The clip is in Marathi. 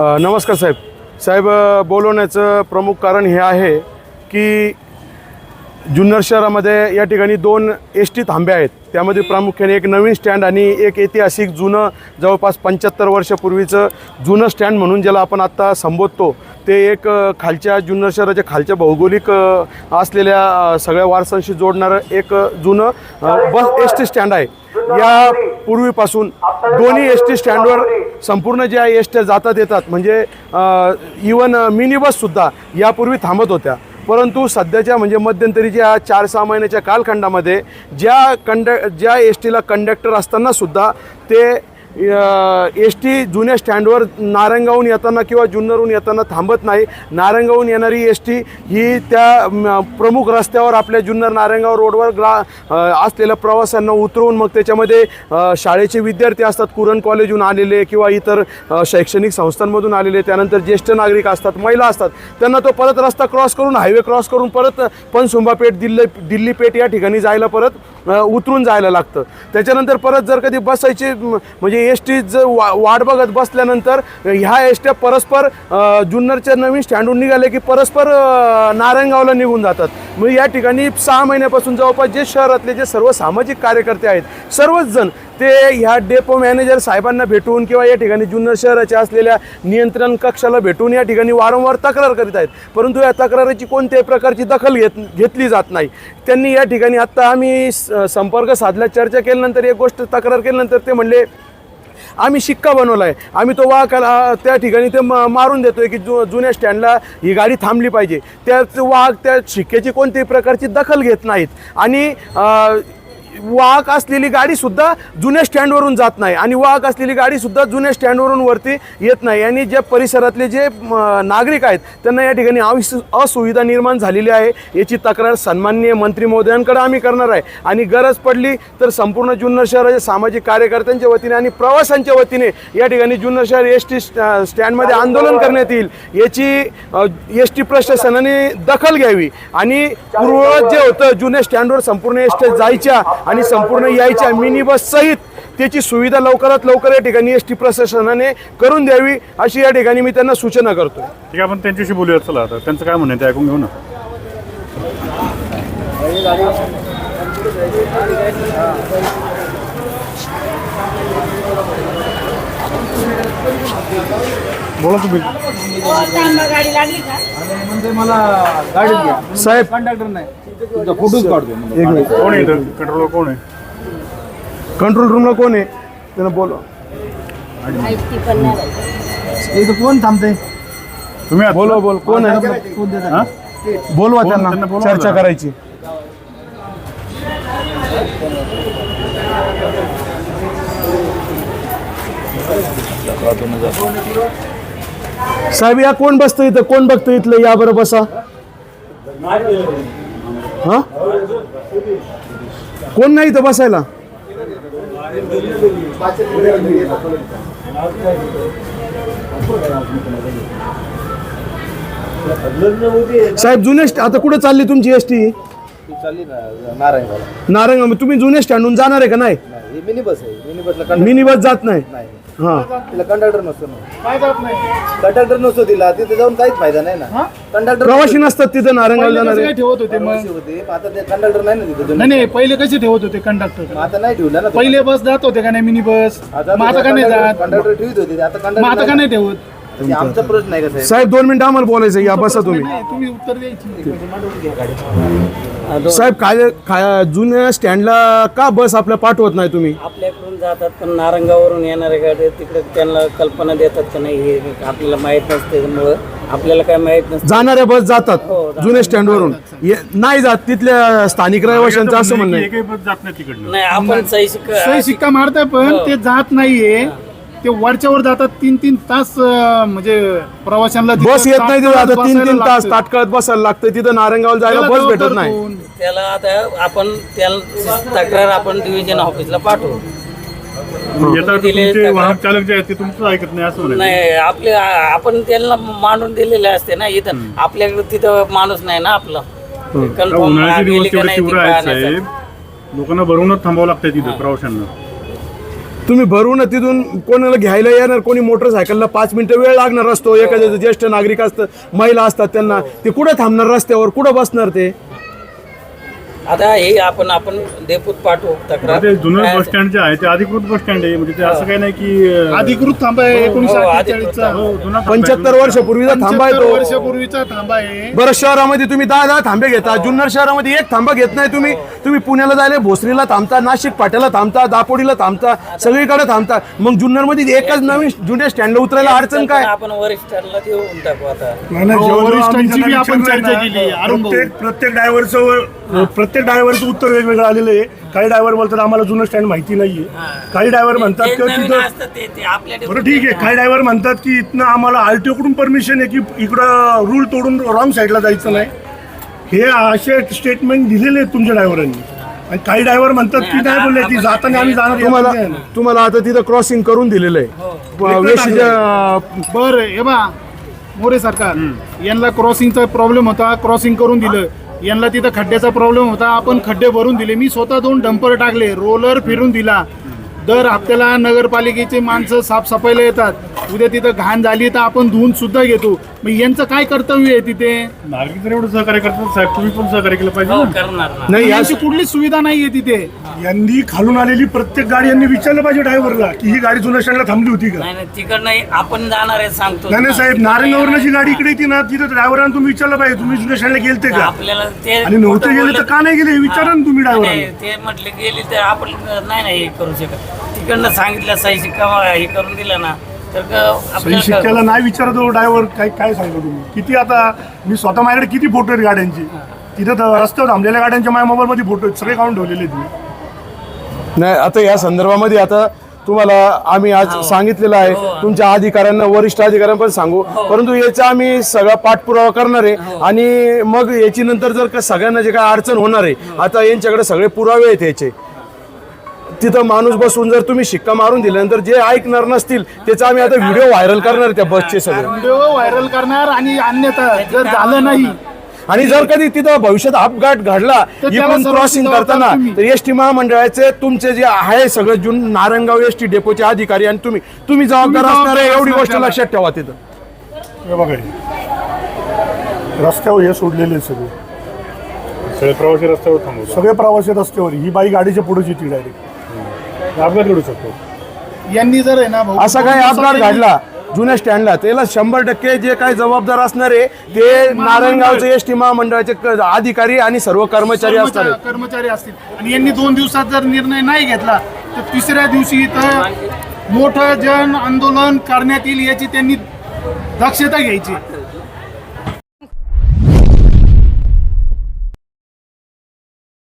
नमस्कार साहेब. साहेब बोलवण्याचं प्रमुख कारण हे आहे की जुन्नर शहरामध्ये या ठिकाणी दोन एस टी थांबे आहेत. त्यामध्ये प्रामुख्याने एक नवीन स्टँड आणि एक ऐतिहासिक जुनं जवळपास पंच्याहत्तर वर्षापूर्वीचं जुनं स्टँड म्हणून ज्याला आपण आत्ता संबोधतो. ते एक खालच्या जुन्नर शहराच्या खालच्या भौगोलिक असलेल्या सगळ्या वारसांशी जोडणारं एक जुनं बस एस टी स्टँड आहे. या पूर्वीपासून दोन्ही एस टी स्टँडवर संपूर्ण ज्या एस टी जातात येतात म्हणजे इवन मिनी बससुद्धा यापूर्वी थांबत होत्या. परंतु सध्याच्या म्हणजे मध्यंतरीच्या चार सहा महिन्याच्या कालखंडामध्ये ज्या कंड ज्या एस टीला कंडक्टर असतानासुद्धा ते एस टी जुन्या स्टँडवर नारंगाहून येताना किंवा जुन्नरहून येताना थांबत नाही. नारंगाहून येणारी एस टी ही त्या प्रमुख रस्त्यावर आपल्या जुन्नर नारंगाव रोडवर ग्रा असलेल्या प्रवाशांना उतरवून मग त्याच्यामध्ये शाळेचे विद्यार्थी असतात कुरण कॉलेजहून आलेले किंवा इतर शैक्षणिक संस्थांमधून आलेले त्यानंतर ज्येष्ठ नागरिक असतात महिला असतात. त्यांना तो परत रस्ता क्रॉस करून हायवे क्रॉस करून परत पणसुंबापेठ दिल्ली दिल्ली पेठ या ठिकाणी जायला परत उतरून जायला लागतं. त्याच्यानंतर परत जर कधी बसायची म्हणजे आणि एस टी जर वा वाट बघत बसल्यानंतर ह्या एस ट्या परस्पर जुन्नरच्या नवीन स्टँडून निघाले की परस्पर नारायणगावला निघून जातात. मग या ठिकाणी सहा महिन्यापासून जवळपास जे शहरातले जे सर्व सामाजिक कार्यकर्ते आहेत सर्वच जण ते ह्या डेपो मॅनेजर साहेबांना भेटून किंवा या ठिकाणी जुन्नर शहराच्या असलेल्या नियंत्रण कक्षाला भेटून या ठिकाणी वारंवार तक्रार करीत आहेत. परंतु या तक्रारीची कोणत्याही प्रकारची दखल घेत घेतली जात नाही. त्यांनी या ठिकाणी आत्ता आम्ही स- संपर्क साधला चर्चा केल्यानंतर एक गोष्ट तक्रार केल्यानंतर ते म्हणले आम्ही शिक्का बनवला आहे आम्ही तो वाहकाला त्या ठिकाणी ते म- मारून देतोय की जु जुन्या स्टँडला ही गाडी थांबली पाहिजे. त्याच वाघ त्या शिक्क्याची कोणत्याही प्रकारची दखल घेत नाहीत. आणि वाहक असलेली गाडीसुद्धा जुन्या स्टँडवरून जात नाही आणि वाहक असलेली गाडीसुद्धा जुन्या स्टँडवरून वरती येत नाही. आणि जे परिसरातले जे नागरिक आहेत त्यांना या ठिकाणी असुविधा निर्माण झालेली आहे. याची तक्रार सन्माननीय मंत्री महोदयांकडे आम्ही करणार आहे. आणि गरज पडली तर संपूर्ण जुन्नर शहराच्या सामाजिक कार्यकर्त्यांच्या वतीने आणि प्रवाशांच्या वतीने या ठिकाणी जुन्नर शहर एस टी स्टँडमध्ये आंदोलन करण्यात येईल. याची एस टी प्रशासनाने दखल घ्यावी. आणि पूर्ववत जे होतं जुन्या स्टँडवर संपूर्ण एस टी जायच्या आणि संपूर्ण यायच्या मिनी बस सहित त्याची सुविधा लवकरात लवकर या ठिकाणी एस टी प्रशासनाने करून द्यावी अशी या ठिकाणी मी त्यांना सूचना करतो ठीक आहे आपण त्यांच्याशी बोलूया चला आता. त्यांचं काय म्हणणं आहे ते ऐकून घेऊ ना. बोला तुम्ही. गाडी लागली का? म्हणजे मला घ्या. साहेब. कंडक्टर नाही. तुमचा फोटोच काढतो एक मिनिट. कोण आहे इथं? कंट्रोलर कोण आहे? कंट्रोल रूमला कोण आहे? त्यांना बोलवा. इथं कोण थांबते तुम्ही आहात बोलवा? बोल कोण आहे? कोण देतात हा? बोलवा बोल, त्यांना. त्यांना बोलवा चर्चा जरा. करायची. साहेब या कोण बसतं इथं? कोण बघतं इथलं? या बरं बसा. हा? कोण नाही इथं बसायला? साहेब जुने आता कुठे चालली तुमची एस टी चालली ना नारायणगावला नारंग तुम्ही जुने स्टँडून जाणार आहे का नाही? मिनी बस आहे. मिनी बस जात नाही. हा. तिला कंडक्टर नसतो ना कंडक्टर नसतो तिला तिथे जाऊन काहीच फायदा नाही ना. कंडक्टर प्रवासी नसतात तिथं जाणार. काय ठेवत होते मग? होते आता ते कंडक्टर नाही ना तिथे नाही नाही पहिले कसे ठेवत होते कंडक्टर आता नाही ठेवलं ना. पहिले बस जात होते का नाही मिनी बस मग आता का नाही जात? कंडक्टर ठेवत होते आता मग आता का कंडक्टर नाही ठेवत? आमचा प्रश्न आहे का साहेब? साहेब दोन मिनिटं आम्हाला बोलायचं या बसा तुम्ही. नाही तुम्ही उत्तर द्यायची साहेब काय काय जुन्या स्टँडला का बस आपल्या पाठवत नाही तुम्ही? आपल्याकडून जातात पण नारंगावरून येणाऱ्या गाड्या तिकडे त्यांना कल्पना देतात का नाही हे आपल्याला माहीत नसते. त्यामुळं आपल्याला काय माहीत नसतं. जाणाऱ्या बस जातात जुन्या स्टँडवरून. ये- नाही जात तिथल्या स्थानिक रहिवाशांचं असं म्हणणं आहे. एकही बस जात नाही तिकडनं. नाही आपण सही शिक सही शिक्का मारताय पण ते जात नाहीये. ते वरच्यावर जातात तीन तीन तास म्हणजे प्रवाशांना बस येत नाही तिथं आता तीन तीन तास. ताटकळत बसायला लागतं तिथं नारंगावला जायला बस भेटत नाही? त्याला आता आपण त्याला तक्रार आपण डिव्हिजन ऑफिसला पाठवू. येतात दिले तुमचे तक्रार. वाहक चालक जे आहेत ते तुमचं ऐकत नाही असं म्हणायचं. नाही आपले आपण त्यांना मांडून दिलेले असते ना इथं. आपल्याकडे तिथं माणूस नाही ना आपलं. आता कन्फर्म उन्हाळ्याचे दिवस आहेत. साहेब. लोकांना भरूनच थांबावं लागतं तिथं प्रवाशांना. तुम्ही भरून तिथून कोणाला घ्यायला येणार कोणी मोटरसायकलला पाच मिनिटं वेळ लागणार असतो एखाद्याचं ज्येष्ठ नागरिक असतं महिला असतात त्यांना ते कुठं थांबणार रस्त्यावर कुठं बसणार ते? आता हे आपण आपण डेपूत पाठवू तक्रार. ते जुनं बस स्टँड जे आहे ते अधिकृत बस स्टँड आहे म्हणजे ते असं काही नाही की अं, अधिकृत थांबा आहे एकोणीसशे हो, हो, जुना थांबा आहे. पंच्याहत्तर वर्षापूर्वीचा थांबा आहे 75 तो वर्षापूर्वीचा थांबा आहे. बरं शहरामध्ये तुम्ही दहा दहा थांबे घेता. जुन्नर शहरामध्ये एक थांबा घेत नाही तुम्ही. तुम्ही पुण्याला जायला भोसरीला थांबता नाशिक पाट्याला थांबता दापोडीला थांबता सगळीकडे थांबता. मग जुन्नरमध्ये एकच नवीन जुन्या स्टँडला उतरायला अडचण काय? आपण वरिष्ठांना देऊन टाकू आता. नाही, नाही, हो, वरिष्ठांची बी आपण चर्चा केली, ना, अरुण भाऊ. प्रत्येक प्रत्येक ड्रायव्हरचं प्रत्येक ड्रायव्हरचं उत्तर वेगवेगळं आलेलं आहे. काही ड्रायव्हर बोलतात आम्हाला जुनं स्टँड माहिती नाहीये. काही ड्रायव्हर म्हणतात की तिथं बरं ठीक आहे. काही ड्रायव्हर म्हणतात की इथनं आम्हाला आरटीओ कडून परमिशन आहे की इकडं रूल तोडून रॉंग साईडला जायचं नाही. हे असे स्टेटमेंट दिलेले आहेत तुमच्या ड्रायव्हरांनी आणि काही ड्रायव्हर म्हणतात की नाही बोलले की जाताना आम्ही जाणार तुम्हाला नाही. तुम्हाला आता तिथं क्रॉसिंग करून दिलेलं आहे. वेशीच्या बर हे बा मोरे सरकार यांना क्रॉसिंगचा प्रॉब्लेम होता क्रॉसिंग करून दिलं. यांना तिथं खड्ड्याचा प्रॉब्लेम होता. आपण खड्डे भरून दिले. मी स्वतः दोन डंपर टाकले. रोलर फिरून दिला. दर हप्त्याला नगरपालिकेचे माणसं साफसफाईला येतात. उद्या तिथं घाण झाली तर आपण धुवून सुद्धा घेतो. मग यांचं काय कर्तव्य आहे तिथे? नागरिक जर एवढं सहकार्य करतात साहेब. तुम्ही पण सहकार्य केलं पाहिजे हो ना. नाही यांची कुठलीच सुविधा नाहीये तिथे. यांनी खालून आलेली प्रत्येक गाडी यांनी विचारलं पाहिजे ड्रायव्हरला की ही गाडी जुन्या स्टँडला थांबली होती का? नाही नाही तिकडनं आपण जाणार आहे सांगतो नाही नाही साहेब नारायणगावरनं जी गाडी इकडे येते ना तिथं ड्रायव्हरांना तुम्ही विचारलं पाहिजे तुम्ही जुन्या स्टँडला गेलते का? आपल्याला ते आणि नव्हते गेले तर का नाही गेले? हे विचारा ना तुम्ही नाही, ड्रायव्हरांना. ते म्हटले गेली तर आपण नाही नाही हे करू शकत. तिकडनं सांगितलं सही शिक्का हे करून दिलं ना तर क- सही आपल्याला शिक्क्याला नाही विचारतो ड्रायव्हर काय काय सांगतो तुम्ही? किती आता मी स्वतः माझ्याकडे किती फोटो आहेत गाड्यांची? तिथं तर रस्त्यावर थांबलेल्या गाड्यांच्या माझ्या मोबाईलमध्ये फोटो आहेत सगळे काढून ठेवलेले आहेत मी. नाही आता या संदर्भामध्ये आता तुम्हाला आम्ही आज सांगितलेलं आहे तुमच्या अधिकाऱ्यांना वरिष्ठ अधिकाऱ्यांना पण सांगू. परंतु याचा आम्ही सगळा पाठपुरावा करणार आहे आणि मग याची नंतर जर का सगळ्यांना जे काय अडचण होणार आहे आता यांच्याकडे सगळे पुरावे आहेत याचे. तिथं माणूस बसून जर तुम्ही शिक्का मारून दिल्यानंतर जे ऐकणार नसतील त्याचा आम्ही आता व्हिडिओ व्हायरल करणार त्या बसचे सगळे. व्हिडिओ व्हायरल करणार आणि अन्यथा जर झालं नाही. आणि जर कधी तिथं भविष्यात अपघात घडला तर त्याला इकडून सर्व क्रॉसिंग जबाबदार करताना तुम्ही. तर एस टी महामंडळाचे तुमचे जे आहे सगळं जुन नारायणगाव एस टी डेपोचे अधिकारी आणि तुम्ही तुम्ही जबाबदार तुम्ही असणार आहे जबाबदार एवढी गोष्ट. लक्षात ठेवा तिथं. हे बघा हे. रस्त्यावर हे सोडलेले सगळे. सगळे प्रवासी रस्त्यावर थांबवतो. सगळे प्रवासी रस्त्यावर. ही बाई गाडीच्या पुढेच येते डायरेक्ट अपघात घडू शकतो. यांनी जर आहे ना भाऊ असा काही अपघात घडला जुन्या स्टँडला त्याला शंभर टक्के जे काही जबाबदार असणार आहे ते नारायणगावचे एस टी महामंडळाचे क- अधिकारी आणि सर्व कर्मचारी असणार आहेत. कर्मचारी कर्मचारी असतील. आणि यांनी दोन दिवसात जर निर्णय नाही घेतला तर तिसऱ्या दिवशी इथं मोठं जन आंदोलन करण्यात येईल याची त्यांनी दक्षता घ्यायची.